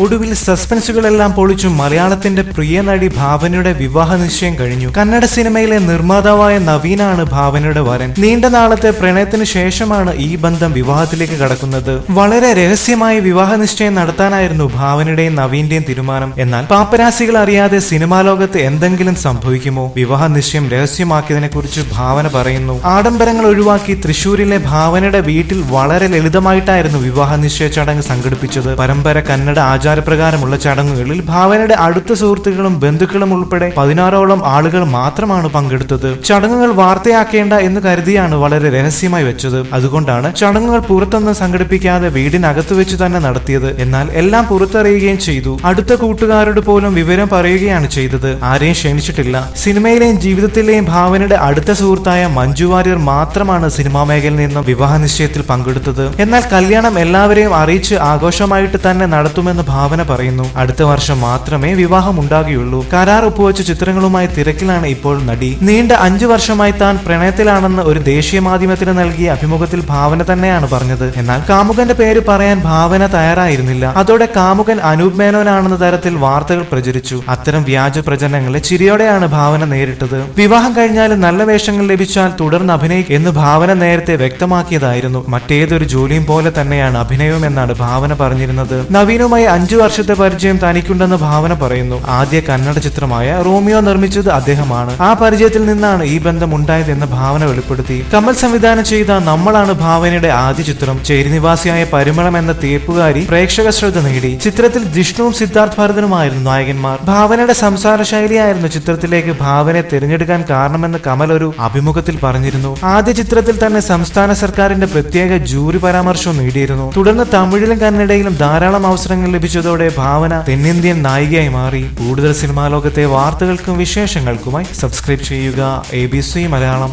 ഒടുവിൽ സസ്പെൻസുകളെല്ലാം പൊളിച്ചു മലയാളത്തിന്റെ പ്രിയ നടി ഭാവനയുടെ വിവാഹ നിശ്ചയം കഴിഞ്ഞു. കന്നഡ സിനിമയിലെ നിർമ്മാതാവായ നവീനാണ് ഭാവനയുടെ വരൻ. നീണ്ട നാളത്തെ പ്രണയത്തിന് ശേഷമാണ് ഈ ബന്ധം വിവാഹത്തിലേക്ക് കടക്കുന്നത്. വളരെ രഹസ്യമായ വിവാഹ നിശ്ചയം നടത്താനായിരുന്നു ഭാവനയുടെയും നവീന്റെയും തീരുമാനം. എന്നാൽ പാപ്പരാസികൾ അറിയാതെ സിനിമാ ലോകത്ത് എന്തെങ്കിലും സംഭവിക്കുമോ? വിവാഹ നിശ്ചയം രഹസ്യമാക്കിയതിനെ കുറിച്ച് ഭാവന പറയുന്നു. ആഡംബരങ്ങൾ ഒഴിവാക്കി തൃശൂരിലെ ഭാവനയുടെ വീട്ടിൽ വളരെ ലളിതമായിട്ടായിരുന്നു വിവാഹ നിശ്ചയ ചടങ്ങ് സംഘടിപ്പിച്ചത്. പരമ്പര കന്നഡ ആചാരപ്രകാരമുള്ള ചടങ്ങുകളിൽ ഭാവനയുടെ അടുത്ത സുഹൃത്തുക്കളും ബന്ധുക്കളും ഉൾപ്പെടെ പതിനാറോളം ആളുകൾ മാത്രമാണ് പങ്കെടുത്തത്. ചടങ്ങുകൾ വാർത്തയാക്കേണ്ട എന്ന് കരുതിയാണ് വളരെ രഹസ്യമായി വെച്ചത്. അതുകൊണ്ടാണ് ചടങ്ങുകൾ പുറത്തൊന്നും സംഘടിപ്പിക്കാതെ വീടിനകത്ത് വെച്ച് തന്നെ നടത്തിയത്. എന്നാൽ എല്ലാം പുറത്തറിയുകയും ചെയ്തു. അടുത്ത കൂട്ടുകാരോട് പോലും വിവരം പറയുകയാണ് ചെയ്തത്. ആരെയും ക്ഷണിച്ചിട്ടില്ല. സിനിമയിലെയും ജീവിതത്തിലെയും ഭാവനയുടെ അടുത്ത സുഹൃത്തായ മഞ്ജു വാര്യർ മാത്രമാണ് സിനിമാ മേഖലയിൽ നിന്നും വിവാഹ നിശ്ചയത്തിൽ പങ്കെടുത്തത്. എന്നാൽ കല്യാണം എല്ലാവരെയും അറിയിച്ച് ആഘോഷമായിട്ട് തന്നെ നടത്തുമെന്ന് ഭാവന പറയുന്നു. അടുത്ത വർഷം മാത്രമേ വിവാഹം ഉണ്ടാകുകയുള്ളൂ കരാർ ഒപ്പുവെച്ച ചിത്രങ്ങളുമായി തിരക്കിലാണ് ഇപ്പോൾ നടി. നീണ്ട അഞ്ചു വർഷമായി താൻ പ്രണയത്തിലാണെന്ന് ഒരു ദേശീയ മാധ്യമത്തിന് നൽകിയ അഭിമുഖത്തിൽ ഭാവന തന്നെയാണ് പറഞ്ഞത്. എന്നാൽ കാമുകന്റെ പേര് പറയാൻ ഭാവന തയ്യാറായിരുന്നില്ല. അതോടെ കാമുകൻ അനൂപ് മേനോനാണെന്ന തരത്തിൽ വാർത്തകൾ പ്രചരിച്ചു. അത്തരം വ്യാജ പ്രചരണങ്ങളെ ചിരിയോടെയാണ് ഭാവന നേരിട്ടത്. വിവാഹം കഴിഞ്ഞാൽ നല്ല വേഷങ്ങൾ ലഭിച്ചാൽ തുടർന്ന് അഭിനയിക്കും എന്ന് ഭാവന നേരത്തെ വ്യക്തമാക്കിയതായിരുന്നു. മറ്റേതൊരു ജോലിയും പോലെ തന്നെയാണ് അഭിനയവും എന്നാണ് ഭാവന പറഞ്ഞിരുന്നത്. നവീനുമായി അഞ്ചു വർഷത്തെ പരിചയം തനിക്കുണ്ടെന്ന് ഭാവന പറയുന്നു. ആദ്യ കന്നഡ ചിത്രമായ റോമിയോ നിർമ്മിച്ചത് അദ്ദേഹമാണ്. ആ പരിചയത്തിൽ നിന്നാണ് ഈ ബന്ധം ഉണ്ടായതെന്ന് ഭാവന വെളിപ്പെടുത്തി. കമൽ സംവിധാനം ചെയ്ത നമ്മളാണ് ഭാവനയുടെ ആദ്യ ചിത്രം. ചേരിനിവാസിയായ പരിമളം എന്ന തേപ്പുകാരി പ്രേക്ഷക ശ്രദ്ധ നേടി. ചിത്രത്തിൽ ജിഷ്ണുവും സിദ്ധാർത്ഥ് ഭരതനുമായിരുന്നു നായകന്മാർ. ഭാവനയുടെ സംസാര ശൈലിയായിരുന്നു ചിത്രത്തിലേക്ക് ഭാവനയെ തിരഞ്ഞെടുക്കാൻ കാരണമെന്ന് കമൽ ഒരു അഭിമുഖത്തിൽ പറഞ്ഞിരുന്നു. ആദ്യ ചിത്രത്തിൽ തന്നെ സംസ്ഥാന സർക്കാരിന്റെ പ്രത്യേക ജൂറി പരാമർശവും നേടിയിരുന്നു. തുടർന്ന് തമിഴിലും കന്നഡയിലും ധാരാളം അവസരങ്ങൾ ലഭിച്ചതോടെ ഭാവന തെന്നിന്ത്യൻ നായികയായി മാറി. കൂടുതൽ സിനിമാ ലോകത്തെ വാർത്തകൾക്കും വിശേഷങ്ങൾക്കുമായി സബ്സ്ക്രൈബ് ചെയ്യുക എ ബി സി മലയാളം.